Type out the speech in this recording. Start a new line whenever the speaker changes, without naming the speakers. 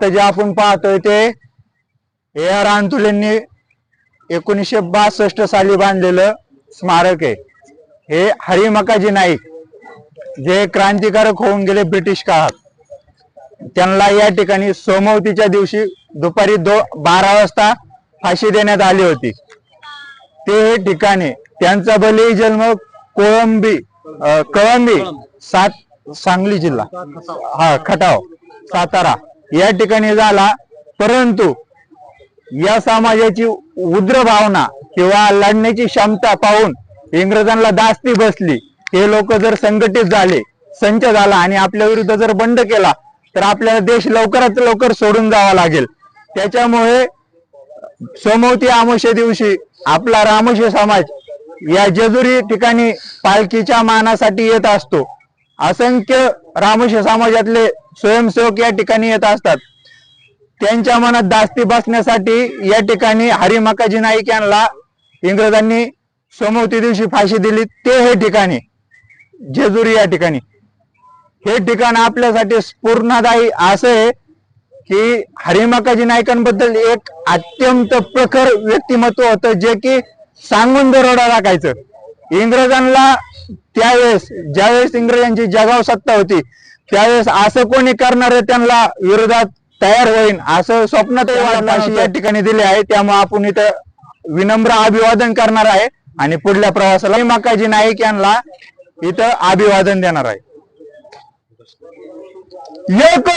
तर जे आपण पाहतोय ते ए आर अंतुलेंनी एकोणीसशे बासष्ट साली बांधलेलं स्मारक आहे. हे हरी मकाजी नाईक जे क्रांतिकारक होऊन गेले ब्रिटिश काळात. त्यांना या ठिकाणी सोमवतीच्या दिवशी दुपारी दो बारा वाजता फाशी देण्यात आली होती. ते हे ठिकाणी त्यांचा बली जन्म कोळंबी कळंबी सात सांगली जिल्हा हा खटाव सातारा. या ठिकाणी झाला. परंतु या समाजाची उद्र भावना किंवा लढण्याची क्षमता पाहून इंग्रजांना दास्ती बसली. हे लोक जर संघटित झाले संच झाला आणि आपल्या विरुद्ध जर बंड केला तर आपल्याला देश लवकरात लवकर सोडून जावा लागेल. त्याच्यामुळे सोमवती आमोशे दिवशी आपला रामोशी समाज या जेजुरी ठिकाणी पालखीच्या मानासाठी येत असतो. असंख्य रामश समाजातले स्वयंसेवक या ठिकाणी येत असतात. त्यांच्या मनात दास्ती बसण्यासाठी या ठिकाणी हरी मकाजी नाईक यांना इंग्रजांनी सोमवती दिवशी फाशी दिली. ते हे ठिकाणी जेजुरी या ठिकाणी. हे ठिकाण आपल्यासाठी स्फूर्णदायी असं आहे की हरिमकाजी नायकांबद्दल एक अत्यंत प्रखर व्यक्तिमत्व होतं जे की सांगून दरोडा टाकायचं. इंग्रजांना त्यावेळेस ज्यावेळेस इंग्रजांची जगाव सत्ता होती त्यावेळेस असं कोणी करणार त्यांना विरोधात तयार होईल असं स्वप्नात या ठिकाणी दिले आहे. त्यामुळे आपण इथं विनम्र अभिवादन करणार आहे आणि पुढल्या प्रवासाला हरिमकाजी नाईक यांना इथं अभिवादन देणार आहे. एक